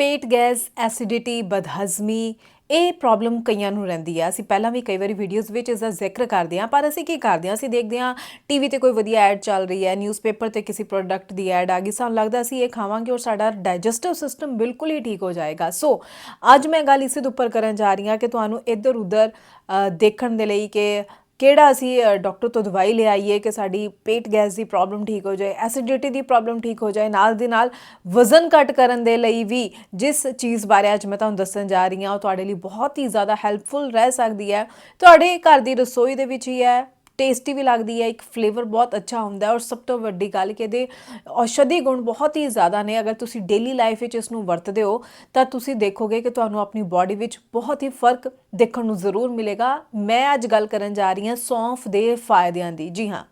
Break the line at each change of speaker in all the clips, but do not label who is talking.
ਪੇਟ gas, acidity, ਬਦਹਜ਼ਮੀ, ਇਹ problem ਕਈਆਂ ਨੂੰ ਰਹਿੰਦੀ ਆ। ਅਸੀਂ ਪਹਿਲਾਂ ਵੀ ਕਈ ਵਾਰੀ ਵੀਡੀਓਜ਼ ਵਿੱਚ ਇਸ ਦਾ ਜ਼ਿਕਰ ਕਰਦੇ ਹਾਂ, ਪਰ ਅਸੀਂ ਕੀ ਕਰਦੇ ਹਾਂ? ਅਸੀਂ ਦੇਖਦੇ ਹਾਂ ਟੀਵੀ ਤੇ ਕੋਈ ਵਧੀਆ ਐਡ ਚੱਲ ਰਹੀ ਹੈ ਨਿਊਜ਼ਪੇਪਰ ਤੇ ਕਿਸੇ ਪ੍ਰੋਡਕਟ ਦੀ ਐਡ ਆ ਗਈ। ਸਾਨੂੰ ਲੱਗਦਾ ਅਸੀਂ ਇਹ ਖਾਵਾਂਗੇ ਔਰ ਸਾਡਾ ਡਾਈਜੈਸਟਿਵ ਸਿਸਟਮ ਬਿਲਕੁਲ ਹੀ ਠੀਕ ਹੋ ਜਾਏਗਾ। ਸੋ ਅੱਜ ਮੈਂ ਗੱਲ ਇਸੇ ਦੇ ਉੱਪਰ ਕਰਨ ਜਾ ਰਹੀ ਹਾਂ ਕਿ ਤੁਹਾਨੂੰ ਇੱਧਰ ਉੱਧਰ ਦੇਖਣ ਦੇ ਲਈ ਕਿ ਕਿਹੜਾ ਅਸੀਂ ਅ, ਡਾਕਟਰ ਤੋਂ ਦਵਾਈ ਲੈ ਆਈਏ ਕਿ ਸਾਡੀ ਪੇਟ ਗੈਸ ਦੀ ਪ੍ਰੋਬਲਮ ਠੀਕ ਹੋ ਜਾਏ ਐਸਿਡਿਟੀ ਦੀ ਪ੍ਰੋਬਲਮ ਠੀਕ ਹੋ ਜਾਏ ਨਾਲ ਦੀ ਨਾਲ ਵਜ਼ਨ ਘਟ ਕਰਨ ਦੇ ਲਈ ਵੀ ਜਿਸ ਚੀਜ਼ ਬਾਰੇ ਅੱਜ ਮੈਂ ਤੁਹਾਨੂੰ ਦੱਸਣ ਜਾ ਰਹੀ ਹਾਂ ਉਹ ਤੁਹਾਡੇ ਲਈ ਬਹੁਤ ਹੀ ਜ਼ਿਆਦਾ ਹੈਲਪਫੁਲ ਰਹਿ ਸਕਦੀ ਹੈ। ਤੁਹਾਡੇ ਘਰ ਦੀ ਰਸੋਈ ਦੇ ਵਿੱਚ ਹੀ ਹੈ ਟੇਸਟੀ ਵੀ ਲੱਗਦੀ ਹੈ, ਇੱਕ ਫਲੇਵਰ ਬਹੁਤ ਅੱਛਾ ਹੁੰਦਾ ਔਰ ਸਭ ਤੋਂ ਵੱਡੀ ਗੱਲ ਕਿ ਇਹਦੇ ਔਸ਼ਧੀ ਗੁਣ ਬਹੁਤ ਹੀ ਜ਼ਿਆਦਾ ਨੇ। ਅਗਰ ਤੁਸੀਂ ਡੇਲੀ ਲਾਈਫ ਵਿੱਚ ਇਸ ਨੂੰ ਵਰਤਦੇ ਹੋ, ਤਾਂ ਤੁਸੀਂ ਦੇਖੋਗੇ ਕਿ ਤੁਹਾਨੂੰ ਆਪਣੀ ਬਾਡੀ ਵਿੱਚ ਬਹੁਤ ਹੀ ਫ਼ਰਕ ਦੇਖਣ ਨੂੰ ਜ਼ਰੂਰ ਮਿਲੇਗਾ। ਮੈਂ ਅੱਜ ਗੱਲ ਕਰਨ ਜਾ ਰਹੀ ਹਾਂ ਸੌਂਫ ਦੇ ਫਾਇਦਿਆਂ ਦੀ। ਜੀ ਹਾਂ,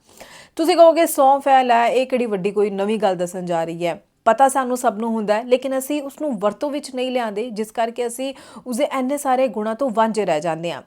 ਤੁਸੀਂ ਕਹੋਗੇ ਸੌਂਫ ਹੈ, ਲੈ ਇਹ ਕਿਹੜੀ ਵੱਡੀ ਕੋਈ ਨਵੀਂ ਗੱਲ ਦੱਸਣ ਜਾ ਰਹੀ ਹੈ। ਪਤਾ ਸਾਨੂੰ ਸਭ ਨੂੰ ਹੁੰਦਾ ਹੈ, ਲੇਕਿਨ ਅਸੀਂ ਉਸ ਨੂੰ ਵਰਤੋਂ ਵਿੱਚ ਨਹੀਂ ਲਿਆਂਦੇ, ਜਿਸ ਕਰਕੇ ਅਸੀਂ ਉਸਦੇ ਐਨੇ ਸਾਰੇ ਗੁਣਾਂ ਤੋਂ ਵਾਂਝੇ ਰਹਿ ਜਾਂਦੇ ਹਾਂ।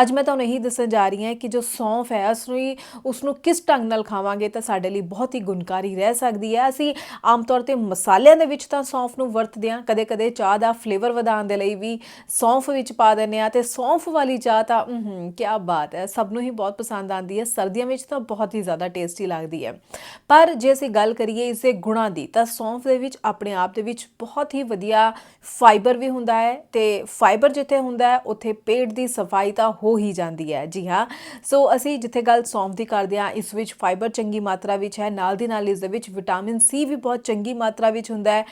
ਅੱਜ ਮੈਂ ਤੁਹਾਨੂੰ ਇਹੀ ਦੱਸਣ ਜਾ ਰਹੀ ਹਾਂ ਕਿ ਜੋ ਸੌਂਫ ਹੈ ਉਸ ਨੂੰ ਹੀ- ਉਸ ਨੂੰ ਕਿਸ ਢੰਗ ਨਾਲ ਖਾਵਾਂਗੇ ਤਾਂ ਸਾਡੇ ਲਈ ਬਹੁਤ ਹੀ ਗੁਣਕਾਰੀ ਰਹਿ ਸਕਦੀ ਹੈ। ਅਸੀਂ ਆਮ ਤੌਰ ਤੇ ਮਸਾਲਿਆਂ ਦੇ ਵਿੱਚ ਤਾਂ ਸੌਂਫ ਨੂੰ ਵਰਤਦੇ ਹਾਂ। ਕਦੇ-ਕਦੇ ਚਾਹ ਦਾ ਫਲੇਵਰ ਵਧਾਉਣ ਦੇ ਲਈ ਵੀ ਸੌਂਫ ਵਿੱਚ ਪਾ ਦਿੰਦੇ ਹਾਂ ਤੇ ਸੌਂਫ ਵਾਲੀ ਚਾਹ ਤਾਂ ਹੂੰ ਕੀ ਬਾਤ ਹੈ। ਸਭ ਨੂੰ ਹੀ ਬਹੁਤ ਪਸੰਦ ਆਉਂਦੀ ਹੈ। ਸਰਦੀਆਂ ਵਿੱਚ ਤਾਂ ਬਹੁਤ ਹੀ ਜ਼ਿਆਦਾ ਟੇਸਟੀ ਲੱਗਦੀ ਹੈ। ਪਰ ਜੇ ਅਸੀਂ ਗੱਲ ਕਰੀਏ ਇਸ ਦੇ ਗੁਣਾਂ ਦੀ, ਤਾਂ ਸੌਂਫ ਦੇ ਵਿੱਚ ਆਪਣੇ ਆਪ ਦੇ ਵਿੱਚ ਬਹੁਤ ਹੀ ਵਧੀਆ ਫਾਈਬਰ ਵੀ ਹੁੰਦਾ ਹੈ ਤੇ ਫਾਈਬਰ ਜਿੱਥੇ ਹੁੰਦਾ ਹੈ, ਉੱਥੇ ਪੇਟ ਦੀ ਸਫ਼ਾਈ ਤਾਂ ਹੋ ਹੀ ਜਾਂਦੀ ਹੈ। ਜੀ ਹਾਂ। ਸੋ ਅਸੀਂ ਜਿੱਥੇ ਗੱਲ ਸੌਂਫ ਦੀ ਕਰਦੇ ਹਾਂ, ਇਸ ਵਿੱਚ ਫਾਈਬਰ ਚੰਗੀ ਮਾਤਰਾ ਵਿੱਚ ਹੈ। ਨਾਲ ਦੀ ਨਾਲ ਇਸ ਦੇ ਵਿੱਚ ਵਿਟਾਮਿਨ ਸੀ ਵੀ ਬਹੁਤ ਚੰਗੀ ਮਾਤਰਾ ਵਿੱਚ ਹੁੰਦਾ ਹੈ।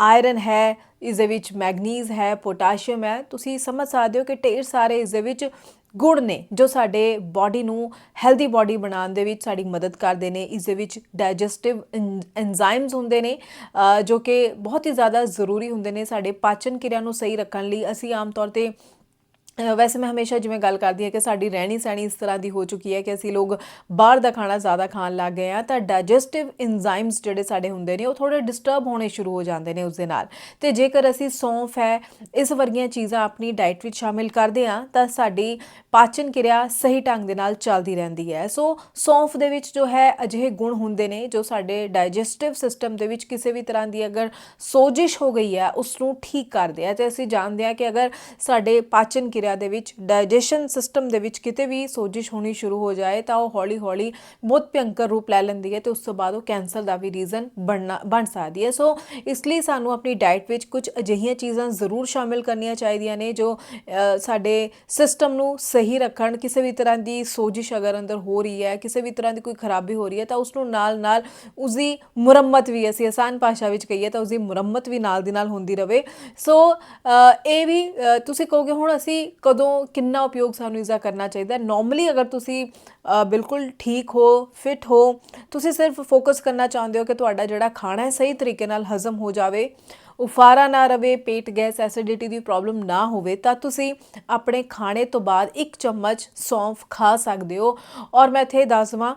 ਆਇਰਨ ਹੈ, ਇਸ ਦੇ ਵਿੱਚ ਮੈਗਨੀਜ਼ ਹੈ ਪੋਟਾਸ਼ੀਅਮ ਹੈ। ਤੁਸੀਂ ਸਮਝ ਸਕਦੇ ਹੋ ਕਿ ਢੇਰ ਸਾਰੇ ਇਸ ਦੇ ਵਿੱਚ ਗੁੜ ਨੇ ਜੋ ਸਾਡੇ ਬਾਡੀ ਨੂੰ ਹੈਲਦੀ ਬਾਡੀ ਬਣਾਉਣ ਦੇ ਵਿੱਚ ਸਾਡੀ ਮਦਦ ਕਰਦੇ ਨੇ। ਇਸ ਦੇ ਵਿੱਚ ਡਾਈਜੈਸਟਿਵ ਐਂਜ਼ਾਈਮਸ ਹੁੰਦੇ ਨੇ ਜੋ ਕਿ ਬਹੁਤ ਹੀ ਜ਼ਿਆਦਾ ਜ਼ਰੂਰੀ ਹੁੰਦੇ ਨੇ ਸਾਡੇ ਪਾਚਨ ਕਿਰਿਆ ਨੂੰ ਸਹੀ ਰੱਖਣ ਲਈ। ਅਸੀਂ ਆਮ ਤੌਰ ਤੇ ਵੈਸੇ ਮੈਂ ਹਮੇਸ਼ਾ ਜਿਵੇਂ ਗੱਲ ਕਰਦੀ ਹਾਂ ਕਿ ਸਾਡੀ ਰਹਿਣੀ ਸਹਿਣੀ ਇਸ ਤਰ੍ਹਾਂ ਦੀ ਹੋ ਚੁੱਕੀ ਹੈ ਕਿ ਅਸੀਂ ਲੋਕ ਬਾਹਰ ਦਾ ਖਾਣਾ ਜ਼ਿਆਦਾ ਖਾਣ ਲੱਗ ਗਏ ਆ ਤਾਂ ਡਾਈਜੈਸਟਿਵ ਐਂਜ਼ਾਈਮਸ ਜਿਹੜੇ ਸਾਡੇ ਹੁੰਦੇ ਨੇ ਉਹ ਥੋੜੇ ਡਿਸਟਰਬ ਹੋਣੇ ਸ਼ੁਰੂ ਹੋ ਜਾਂਦੇ ਨੇ ਉਸ ਦੇ ਨਾਲ। ਤੇ ਜੇਕਰ ਅਸੀਂ ਸੌਂਫ ਹੈ, ਇਸ ਵਰਗੀਆਂ ਚੀਜ਼ਾਂ ਆਪਣੀ ਡਾਈਟ ਵਿੱਚ ਸ਼ਾਮਿਲ ਕਰਦੇ ਆ ਤਾਂ ਸਾਡੀ ਪਾਚਨ ਕਿਰਿਆ ਸਹੀ ਢੰਗ ਦੇ ਨਾਲ ਚੱਲਦੀ ਰਹਿੰਦੀ ਹੈ। ਸੋ ਸੌਂਫ ਦੇ ਵਿੱਚ ਜੋ ਹੈ ਅਜਿਹੇ ਗੁਣ ਹੁੰਦੇ ਨੇ ਜੋ ਸਾਡੇ ਡਾਈਜੈਸਟਿਵ ਸਿਸਟਮ ਦੇ ਵਿੱਚ ਕਿਸੇ ਵੀ ਤਰ੍ਹਾਂ ਦੀ ਅਗਰ ਸੋਜਿਸ਼ ਹੋ ਗਈ ਹੈ, ਉਸ ਨੂੰ ਠੀਕ ਕਰਦੇ ਆ। ਤੇ ਅਸੀਂ ਜਾਣਦੇ ਆ ਕਿ ਅਗਰ ਸਾਡੇ ਪਾਚਨ ਕਿਰਿਆ ਦੇ ਵਿੱਚ ਡਾਈਜੈਸ਼ਨ ਸਿਸਟਮ ਦੇ ਵਿੱਚ ਕਿਤੇ ਵੀ ਸੋਜਿਸ਼ ਹੋਣੀ ਸ਼ੁਰੂ ਹੋ ਜਾਏ ਤਾਂ ਉਹ ਹੌਲੀ-ਹੌਲੀ ਬਹੁਤ ਭਿਅੰਕਰ ਰੂਪ ਲੈ ਲੈਂਦੀ ਹੈ ਤੇ ਉਸ ਤੋਂ ਬਾਅਦ ਉਹ ਕੈਂਸਰ ਦਾ ਵੀ ਰੀਜ਼ਨ ਬਣਨਾ, ਬਣ ਸਕਦੀ ਹੈ। ਸੋ ਇਸ ਲਈ ਸਾਨੂੰ ਆਪਣੀ ਡਾਈਟ ਵਿੱਚ ਕੁਝ ਅਜਿਹੀਆਂ ਚੀਜ਼ਾਂ ਜ਼ਰੂਰ ਸ਼ਾਮਿਲ ਕਰਨੀਆਂ ਚਾਹੀਦੀਆਂ ਨੇ ਜੋ ਸਾਡੇ ਸਿਸਟਮ ਨੂੰ ਸਹੀ ਰੱਖਣ, ਕਿਸੇ ਵੀ ਤਰ੍ਹਾਂ ਦੀ ਸੋਜਿਸ਼ ਅਗਰ ਅੰਦਰ ਹੋ ਰਹੀ ਹੈ, ਕਿਸੇ ਵੀ ਤਰ੍ਹਾਂ ਦੀ ਕੋਈ ਖਰਾਬੀ ਹੋ ਰਹੀ ਹੈ ਤਾਂ ਉਸ ਨੂੰ ਨਾਲ-ਨਾਲ ਉਸ ਦੀ ਮੁਰੰਮਤ ਵੀ ਅਸੀਂ ਆਸਾਨ ਭਾਸ਼ਾ ਵਿੱਚ ਕਹੀਏ ਤਾਂ ਉਸ ਦੀ ਮੁਰੰਮਤ ਵੀ ਨਾਲ ਦੀ ਨਾਲ ਹੁੰਦੀ ਰਵੇ ਸੋ ਇਹ ਵੀ ਤੁਸੀਂ ਕਹੋਗੇ ਹੁਣ ਅਸੀਂ ਕਦੋਂ ਕਿੰਨਾ ਉਪਯੋਗ ਸਾਨੂੰ ਇਸਦਾ ਕਰਨਾ ਚਾਹੀਦਾ ਹੈ? ਨਾਰਮਲੀ ਅਗਰ ਤੁਸੀਂ ਬਿਲਕੁਲ ਠੀਕ ਹੋ ਫਿਟ ਹੋ, ਤੁਸੀਂ ਸਿਰਫ ਫੋਕਸ ਕਰਨਾ ਚਾਹੁੰਦੇ ਹੋ ਕਿ ਤੁਹਾਡਾ ਜਿਹੜਾ ਖਾਣਾ ਹੈ ਸਹੀ ਤਰੀਕੇ ਨਾਲ ਹਜ਼ਮ ਹੋ ਜਾਵੇ, ਉਫਾਰਾ ਨਾ ਰਵੇ, ਪੇਟ, ਗੈਸ ਐਸਿਡਿਟੀ ਦੀ ਪ੍ਰੋਬਲਮ ਨਾ ਹੋਵੇ, ਤਾਂ ਤੁਸੀਂ ਆਪਣੇ ਖਾਣੇ ਤੋਂ ਬਾਅਦ ਇੱਕ ਚਮਚ ਸੌਂਫ ਖਾ ਸਕਦੇ ਹੋ। ਔਰ ਮੈਂ ਇੱਥੇ ਦੱਸ ਦੇਵਾਂ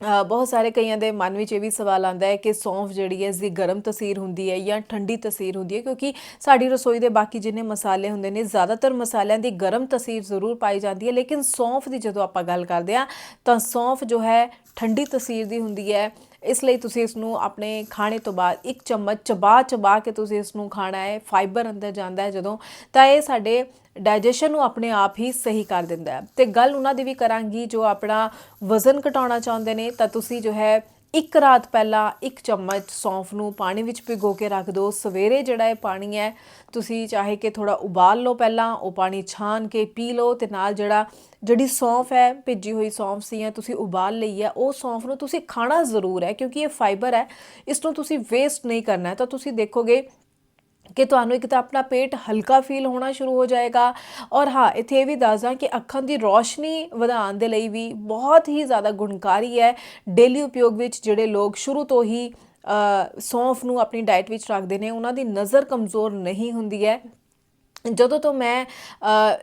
ਬਹੁਤ ਸਾਰੇ ਕਈਆਂ ਦੇ ਮਨ ਵਿੱਚ ਇਹ ਵੀ ਸਵਾਲ ਆਉਂਦਾ ਹੈ ਕਿ ਸੌਂਫ ਜਿਹੜੀ ਹੈ ਇਸ ਦੀ ਗਰਮ ਤਸੀਰ ਹੁੰਦੀ ਹੈ ਜਾਂ ਠੰਡੀ ਤਸੀਰ ਹੁੰਦੀ ਹੈ, ਕਿਉਂਕਿ ਸਾਡੀ ਰਸੋਈ ਦੇ ਬਾਕੀ ਜਿੰਨੇ ਮਸਾਲੇ ਹੁੰਦੇ ਨੇ, ਜ਼ਿਆਦਾਤਰ ਮਸਾਲਿਆਂ ਦੀ ਗਰਮ ਤਸੀਰ ਜ਼ਰੂਰ ਪਾਈ ਜਾਂਦੀ ਹੈ। ਲੇਕਿਨ ਸੌਂਫ ਦੀ ਜਦੋਂ ਆਪਾਂ ਗੱਲ ਕਰਦੇ ਹਾਂ, ਤਾਂ ਸੌਂਫ ਜੋ ਹੈ, ਠੰਡੀ ਤਸੀਰ ਦੀ ਹੁੰਦੀ ਹੈ। ਇਸ ਲਈ ਤੁਸੀਂ ਇਸ ਨੂੰ ਆਪਣੇ ਖਾਣੇ ਤੋਂ ਬਾਅਦ ਇੱਕ ਚਮਚ ਚਬਾ ਚਬਾ ਕੇ ਤੁਸੀਂ ਇਸ ਨੂੰ ਖਾਣਾ ਹੈ ਫਾਈਬਰ ਅੰਦਰ ਜਾਂਦਾ ਹੈ ਜਦੋਂ, ਤਾਂ ਇਹ ਸਾਡੇ ਡਾਈਜੈਸ਼ਨ ਨੂੰ ਆਪਣੇ ਆਪ ਹੀ ਸਹੀ ਕਰ ਦਿੰਦਾ ਹੈ। ਤੇ ਗੱਲ ਉਹਨਾਂ ਦੀ ਵੀ ਕਰਾਂਗੀ ਜੋ ਆਪਣਾ ਵਜ਼ਨ ਘਟਾਉਣਾ ਚਾਹੁੰਦੇ ਨੇ, ਤਾਂ ਤੁਸੀਂ ਜੋ ਹੈ ਇੱਕ ਰਾਤ ਪਹਿਲਾਂ ਇੱਕ ਚਮਚ ਸੌਂਫ ਨੂੰ ਪਾਣੀ ਵਿੱਚ ਭਿਗੋ ਕੇ ਰੱਖ ਦਿਓ। ਸਵੇਰੇ ਜਿਹੜਾ ਇਹ ਪਾਣੀ ਹੈ, ਤੁਸੀਂ ਚਾਹੇ ਕਿ ਥੋੜਾ ਉਬਾਲ ਲਓ ਪਹਿਲਾਂ, ਉਹ ਪਾਣੀ ਛਾਨ ਕੇ ਪੀ ਲਓ ਤੇ ਨਾਲ ਜਿਹੜਾ, ਜਿਹੜੀ ਸੌਂਫ ਹੈ, ਭਿੱਜੀ ਹੋਈ ਸੌਂਫ ਸੀ ਜਾਂ ਤੁਸੀਂ ਉਬਾਲ ਲਈ ਹੈ, ਉਹ ਸੌਂਫ ਨੂੰ ਤੁਸੀਂ ਖਾਣਾ ਜ਼ਰੂਰ ਹੈ ਕਿਉਂਕਿ ਇਹ ਫਾਈਬਰ ਹੈ। ਇਸ ਨੂੰ ਤੁਸੀਂ ਵੇਸਟ ਨਹੀਂ ਕਰਨਾ ਹੈ। ਤਾਂ ਤੁਸੀਂ ਦੇਖੋਗੇ ਕਿ ਤੁਹਾਨੂੰ ਇੱਕ ਤਾਂ ਆਪਣਾ ਪੇਟ ਹਲਕਾ ਫੀਲ ਹੋਣਾ ਸ਼ੁਰੂ ਹੋ ਜਾਏਗਾ। ਔਰ ਹਾਂ, ਇੱਥੇ ਇਹ ਵੀ ਦੱਸਦਾ ਕਿ ਅੱਖਾਂ ਦੀ ਰੋਸ਼ਨੀ ਵਧਾਉਣ ਦੇ ਲਈ ਵੀ ਬਹੁਤ ਹੀ ਜ਼ਿਆਦਾ ਗੁਣਕਾਰੀ ਹੈ। ਡੇਲੀ ਉਪਯੋਗ ਵਿੱਚ ਜਿਹੜੇ ਲੋਕ ਸ਼ੁਰੂ ਤੋਂ ਹੀ ਸੌਂਫ ਨੂੰ ਆਪਣੀ ਡਾਈਟ ਵਿੱਚ ਰੱਖਦੇ ਨੇ, ਉਹਨਾਂ ਦੀ ਨਜ਼ਰ ਕਮਜ਼ੋਰ ਨਹੀਂ ਹੁੰਦੀ ਹੈ। ਜਦੋਂ ਤੋਂ ਮੈਂ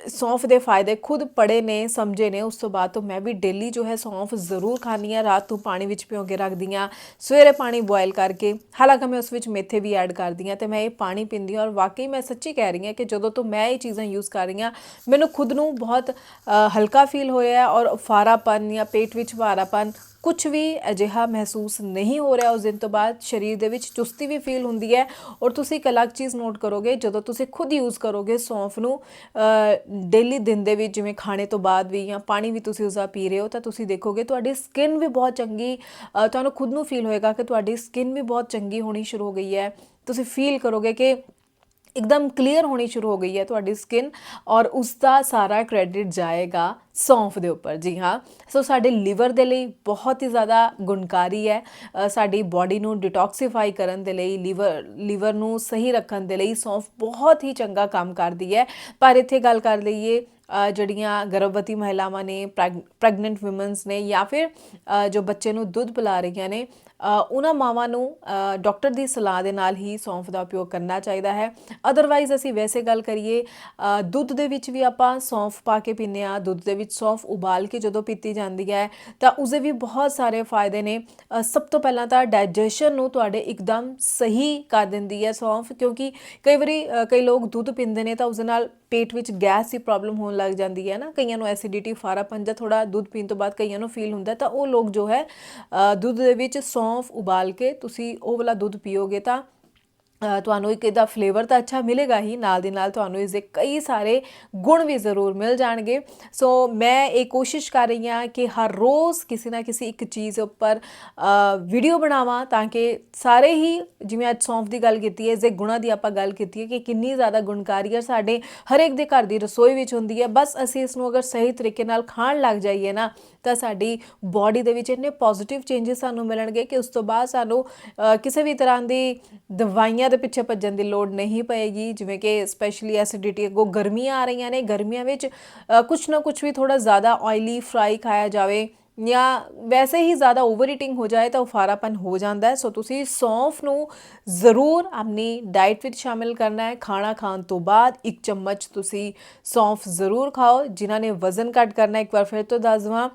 ਸੌਂਫ ਦੇ ਫਾਇਦੇ ਖੁਦ ਪੜੇ ਨੇ, ਸਮਝੇ ਨੇ, ਉਸ ਤੋਂ ਬਾਅਦ ਤੋਂ ਮੈਂ ਵੀ ਡੇਲੀ ਜੋ ਹੈ ਸੌਂਫ ਜ਼ਰੂਰ ਖਾਂਦੀ ਹਾਂ, ਰਾਤ ਨੂੰ ਪਾਣੀ ਵਿੱਚ ਭਿਓ ਕੇ ਰੱਖਦੀ ਹਾਂ, ਸਵੇਰੇ ਪਾਣੀ ਬੋਇਲ ਕਰਕੇ, ਹਾਲਾਂਕਿ ਮੈਂ ਉਸ ਵਿੱਚ ਮੇਥੇ ਵੀ ਐਡ ਕਰਦੀ ਹਾਂ ਤੇ ਮੈਂ ਇਹ ਪਾਣੀ ਪੀਂਦੀ ਹਾਂ ਔਰ ਵਾਕਈ ਮੈਂ ਸੱਚੀ ਕਹਿ ਰਹੀ ਹਾਂ ਕਿ ਜਦੋਂ ਤੋਂ ਮੈਂ ਇਹ ਚੀਜ਼ਾਂ ਯੂਜ਼ ਕਰ ਰਹੀ ਹਾਂ, ਮੈਨੂੰ ਖੁਦ ਨੂੰ ਬਹੁਤ ਹਲਕਾ ਫੀਲ ਹੋਇਆ ਔਰ ਫਾਰਾਪਨ ਜਾਂ ਪੇਟ ਵਿੱਚ ਭਾਰਾਪਨ ਕੁਝ ਵੀ ਅਜਿਹਾ ਮਹਿਸੂਸ ਨਹੀਂ ਹੋ ਰਿਹਾ ਉਸ ਦਿਨ ਤੋਂ ਬਾਅਦ ਸਰੀਰ ਦੇ ਵਿੱਚ ਚੁਸਤੀ ਵੀ ਫੀਲ ਹੁੰਦੀ ਹੈ ਔਰ ਤੁਸੀਂ ਇੱਕ ਅਲੱਗ ਚੀਜ਼ ਨੋਟ ਕਰੋਗੇ ਜਦੋਂ ਤੁਸੀਂ ਖੁਦ ਯੂਜ਼ ਕਰੋਗੇ ਸੌਂਫ ਨੂੰ ਡੇਲੀ ਦਿਨ ਦੇ ਵਿੱਚ ਜਿਵੇਂ ਖਾਣੇ ਤੋਂ ਬਾਅਦ ਵੀ ਜਾਂ ਪਾਣੀ ਵੀ ਤੁਸੀਂ ਉਸਦਾ ਪੀ ਰਹੇ ਹੋ ਤਾਂ ਤੁਸੀਂ ਦੇਖੋਗੇ ਤੁਹਾਡੀ ਸਕਿਨ ਵੀ ਬਹੁਤ ਚੰਗੀ ਅ, ਤੁਹਾਨੂੰ ਖੁਦ ਨੂੰ ਫੀਲ ਹੋਏਗਾ ਕਿ ਤੁਹਾਡੀ ਸਕਿਨ ਵੀ ਬਹੁਤ ਚੰਗੀ ਹੋਣੀ ਸ਼ੁਰੂ ਹੋ ਗਈ ਹੈ। ਤੁਸੀਂ ਫੀਲ ਕਰੋਗੇ ਕਿ ਇੱਕਦਮ ਕਲੀਅਰ ਹੋਣੀ ਸ਼ੁਰੂ ਹੋ ਗਈ ਹੈ ਤੁਹਾਡੀ ਸਕਿਨ ਔਰ ਉਸ ਦਾ ਸਾਰਾ ਕ੍ਰੈਡਿਟ ਜਾਏਗਾ ਸੌਂਫ ਦੇ ਉੱਪਰ। ਜੀ ਹਾਂ ਸੋ ਸਾਡੇ ਲਿਵਰ ਦੇ ਲਈ ਬਹੁਤ ਹੀ ਜ਼ਿਆਦਾ ਗੁਣਕਾਰੀ ਹੈ। ਸਾਡੀ ਬਾਡੀ ਨੂੰ ਡਿਟੌਕਸੀਫਾਈ ਕਰਨ ਦੇ ਲਈ ਲਿਵਰ ਲਿਵਰ ਨੂੰ ਸਹੀ ਰੱਖਣ ਦੇ ਲਈ ਸੌਂਫ ਬਹੁਤ ਹੀ ਚੰਗਾ ਕੰਮ ਕਰਦੀ ਹੈ। ਪਰ ਇੱਥੇ ਗੱਲ ਕਰ ਲਈਏ ਜਿਹੜੀਆਂ ਗਰਭਵਤੀ ਮਹਿਲਾਵਾਂ ਨੇ ਪ੍ਰੈਗਨੈਂਟ ਔਮਨਸ ਨੇ ਜਾਂ ਫਿਰ ਜੋ ਬੱਚੇ ਨੂੰ ਦੁੱਧ ਪਿਲਾ ਰਹੀਆਂ ਨੇ ਉਹਨਾਂ ਮਾਵਾਂ ਨੂੰ ਅ, ਡਾਕਟਰ ਦੀ ਸਲਾਹ ਦੇ ਨਾਲ ਹੀ ਸੌਂਫ ਦਾ ਉਪਯੋਗ ਕਰਨਾ ਚਾਹੀਦਾ ਹੈ। ਅਦਰਵਾਈਜ਼ ਅਸੀਂ ਵੈਸੇ ਗੱਲ ਕਰੀਏ ਦੁੱਧ ਦੇ ਵਿੱਚ ਵੀ ਆਪਾਂ ਸੌਂਫ ਪਾ ਕੇ ਪੀਂਦੇ ਆ ਦੁੱਧ ਦੇ ਵਿੱਚ ਸੌਂਫ ਉਬਾਲ ਕੇ ਜਦੋਂ ਪੀਤੀ ਜਾਂਦੀ ਹੈ ਤਾਂ ਉਸਦੇ ਵੀ ਬਹੁਤ ਸਾਰੇ ਫਾਇਦੇ ਨੇ। ਸਭ ਤੋਂ ਪਹਿਲਾਂ ਤਾਂ ਡਾਈਜੈਸ਼ਨ ਨੂੰ ਤੁਹਾਡੇ ਇੱਕਦਮ ਸਹੀ ਕਰ ਦਿੰਦੀ ਹੈ ਸੌਂਫ ਕਿਉਂਕਿ ਕਈ ਵਾਰੀ ਕਈ ਲੋਕ ਦੁੱਧ ਪੀਂਦੇ ਨੇ ਤਾਂ ਉਸ ਦੇ ਨਾਲ ਪੇਟ ਵਿੱਚ ਗੈਸ ਦੀ ਪ੍ਰੋਬਲਮ ਹੋਣ ਲੱਗ ਜਾਂਦੀ ਹੈ ਨਾ, ਕਈਆਂ ਨੂੰ ਐਸਿਡਿਟੀ ਫਾਰਾ ਜਾਂ ਥੋੜਾ ਦੁੱਧ ਪੀਣ ਤੋਂ ਬਾਅਦ ਕਈਆਂ ਨੂੰ ਫੀਲ ਹੁੰਦਾ ਤਾਂ ਉਹ ਲੋਕ ਜੋ ਹੈ ਦੁੱਧ ਦੇ ਵਿੱਚ ਸੌਂਫ ਉਬਾਲ ਕੇ ਤੁਸੀਂ ਉਹ ਵਾਲਾ ਦੁੱਧ ਪੀਓਗੇ ਤਾਂ ਤੁਹਾਨੂੰ ਇੱਕ ਇਹਦਾ ਫਲੇਵਰ ਤਾਂ ਅੱਛਾ ਮਿਲੇਗਾ ਹੀ, ਨਾਲ ਦੀ ਨਾਲ ਤੁਹਾਨੂੰ ਇਸ ਦੇ ਕਈ ਸਾਰੇ ਗੁਣ ਵੀ ਜ਼ਰੂਰ ਮਿਲ ਜਾਣਗੇ। ਸੋ ਮੈਂ ਇਹ ਕੋਸ਼ਿਸ਼ ਕਰ ਰਹੀ ਹਾਂ ਕਿ ਹਰ ਰੋਜ਼ ਕਿਸੇ ਨਾ ਕਿਸੇ ਇੱਕ ਚੀਜ਼ ਉੱਪਰ ਵੀਡੀਓ ਬਣਾਵਾਂ ਤਾਂ ਕਿ ਸਾਰੇ ਹੀ, ਜਿਵੇਂ ਅੱਜ ਸੌਂਫ ਦੀ ਗੱਲ ਕੀਤੀ ਹੈ ਇਸ ਦੇ ਗੁਣਾਂ ਦੀ ਆਪਾਂ ਗੱਲ ਕੀਤੀ ਹੈ ਕਿ ਕਿੰਨੀ ਜ਼ਿਆਦਾ ਗੁਣਕਾਰੀ ਹੈ ਸਾਡੇ ਹਰੇਕ ਦੇ ਘਰ ਦੀ ਰਸੋਈ ਵਿੱਚ ਹੁੰਦੀ ਹੈ। ਬਸ ਅਸੀਂ ਇਸ ਨੂੰ ਅਗਰ ਸਹੀ ਤਰੀਕੇ ਨਾਲ ਖਾਣ ਲੱਗ ਜਾਈਏ ਨਾ, ਤਾਂ ਸਾਡੀ ਬਾਡੀ ਦੇ ਵਿੱਚ ਇੰਨੇ ਪੋਜ਼ਿਟਿਵ ਚੇਂਜਸ ਸਾਨੂੰ ਮਿਲਣਗੇ ਕਿ ਉਸ ਤੋਂ ਬਾਅਦ ਸਾਨੂੰ ਕਿਸੇ ਵੀ ਤਰ੍ਹਾਂ ਦੀ ਦਵਾਈਆਂ ਦੇ ਪਿੱਛੇ ਭੱਜਣ ਦੀ ਲੋੜ ਨਹੀਂ ਪਏਗੀ, ਜਿਵੇਂ ਕਿ ਸਪੈਸ਼ਲੀ ਐਸਿਡਿਟੀ ਅੱਗੋਂ ਗਰਮੀਆਂ ਆ ਰਹੀਆਂ ਨੇ, ਗਰਮੀਆਂ ਵਿੱਚ ਕੁਛ ਨਾ ਕੁਛ ਵੀ ਥੋੜਾ ਜ਼ਿਆਦਾ ਆਇਲੀ ਫਰਾਈ ਖਾਇਆ ਜਾਵੇ ਜਾਂ ਵੈਸੇ ਹੀ ਜ਼ਿਆਦਾ ਓਵਰ ਈਟਿੰਗ ਹੋ ਜਾਏ ਤਾਂ ਉਫਾਰਾਪਨ ਹੋ ਜਾਂਦਾ ਹੈ। ਸੋ ਤੁਸੀਂ ਸੌਂਫ ਨੂੰ ਜ਼ਰੂਰ ਆਪਣੀ ਡਾਈਟ ਵਿੱਚ ਸ਼ਾਮਿਲ ਕਰਨਾ ਹੈ। ਖਾਣਾ ਖਾਣ ਤੋਂ ਬਾਅਦ ਇੱਕ ਚਮਚ ਤੁਸੀਂ ਸੌਂਫ ਜ਼ਰੂਰ ਖਾਓ, ਜਿਨ੍ਹਾਂ ਨੇ ਵਜ਼ਨ ਘੱਟ ਕਰਨਾ ਇੱਕ ਵਾਰ ਫਿਰ ਤੋਂ ਦੱਸ ਦਵਾਂ,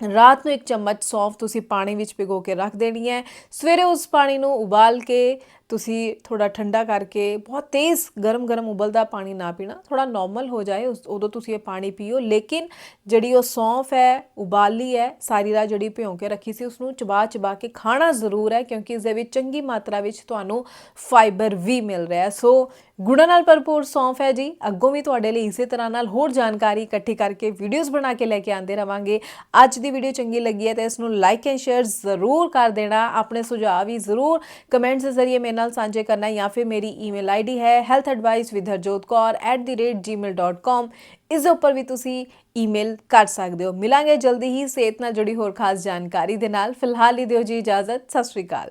ਰਾਤ ਨੂੰ ਇੱਕ ਚਮਚ ਸੌਂਫ ਤੁਸੀਂ ਪਾਣੀ ਵਿੱਚ ਭਿਗੋ ਕੇ ਰੱਖ ਦੇਣੀ ਹੈ। ਸਵੇਰੇ ਉਸ ਪਾਣੀ ਨੂੰ ਉਬਾਲ ਕੇ ਤੁਸੀਂ ਥੋੜਾ ਠੰਡਾ ਕਰਕੇ ਬਹੁਤ ਤੇਜ਼ ਗਰਮ-ਗਰਮ ਉਬਲਦਾ ਪਾਣੀ ਨਾ ਪੀਣਾ ਥੋੜਾ ਨਾਰਮਲ ਹੋ ਜਾਏ, ਉਸ- ਉਦੋਂ ਤੁਸੀਂ ਇਹ ਪਾਣੀ ਪੀਓ। ਲੇਕਿਨ ਜਿਹੜੀ ਉਹ ਸੌਂਫ ਹੈ, ਉਬਾਲੀ ਹੈ, ਸਾਰੀ ਰਾਤ ਜਿਹੜੀ ਭਿਉਂ ਕੇ ਰੱਖੀ ਸੀ ਉਸ ਨੂੰ ਚਬਾ ਚਬਾ ਕੇ ਖਾਣਾ ਜ਼ਰੂਰ ਹੈ, ਕਿਉਂਕਿ ਇਸ ਦੇ ਵਿੱਚ ਚੰਗੀ ਮਾਤਰਾ ਵਿੱਚ ਤੁਹਾਨੂੰ ਫਾਈਬਰ ਵੀ ਮਿਲ ਰਿਹਾ ਹੈ। ਸੋ ਗੁੜਾਂ ਨਾਲ ਭਰਪੂਰ ਸੌਂਫ ਹੈ ਜੀ। ਅੱਗੋਂ ਵੀ ਤੁਹਾਡੇ ਲਈ ਇਸੇ ਤਰ੍ਹਾਂ ਨਾਲ ਹੋਰ ਜਾਣਕਾਰੀ ਇਕੱਠੀ ਕਰਕੇ ਵੀਡੀਓਜ਼ ਬਣਾ ਕੇ ਲੈ ਕੇ ਆਉਂਦੇ ਰਵਾਂਗੇ। ਅੱਜ ਦੀ ਵੀਡੀਓ ਚੰਗੀ ਲੱਗੀ ਹੈ ਤਾਂ ਇਸ ਨੂੰ ਲਾਈਕ ਐਂਡ ਸ਼ੇਅਰ ਜ਼ਰੂਰ ਕਰ ਦੇਣਾ। ਆਪਣੇ ਸੁਝਾਅ ਵੀ ਜ਼ਰੂਰ ਕਮੈਂਟਸ ਦੇ ਜ਼ਰੀਏ ਮੇਰੇ ਨਾਲ ਸਾਂਝੇ ਕਰਨਾ ਜਾਂ ਫਿਰ ਮੇਰੀ ਈਮੇਲ ਆਈਡੀ ਹੈ healthadvice.with.harjotkaur@gmail.com ਇਸ ਦੇ ਉੱਪਰ ਵੀ ਤੁਸੀਂ ਈਮੇਲ ਕਰ ਸਕਦੇ ਹੋ। ਮਿਲਾਂਗੇ ਜਲਦੀ ਹੀ ਸਿਹਤ ਨਾਲ ਜੁੜੀ ਹੋਰ ਖਾਸ ਜਾਣਕਾਰੀ ਦੇ ਨਾਲ। ਫਿਲਹਾਲ ਹੀ ਦਿਓ ਜੀ ਇਜਾਜ਼ਤ। ਸਤਿ ਸ਼੍ਰੀ ਅਕਾਲ।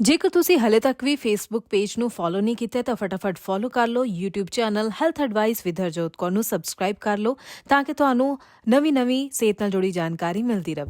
ਜੇਕਰ ਤੁਸੀਂ ਹਲੇ ਤੱਕ ਵੀ ਫੇਸਬੁੱਕ ਪੇਜ ਨੂੰ ਫੋਲੋ ਨਹੀਂ ਕੀਤਾ ਤਾਂ ਫਟਾਫਟ ਫੋਲੋ ਕਰ ਲਓ। YouTube channel health advice with Harjot Kaur ਨੂੰ ਸਬਸਕ੍ਰਾਈਬ ਕਰ ਲਓ ਤਾਂ ਕਿ ਤੁਹਾਨੂੰ ਨਵੀਂ-ਨਵੀਂ ਸਿਹਤ ਨਾਲ ਜੁੜੀ ਜਾਣਕਾਰੀ ਮਿਲਦੀ ਰਹੇ।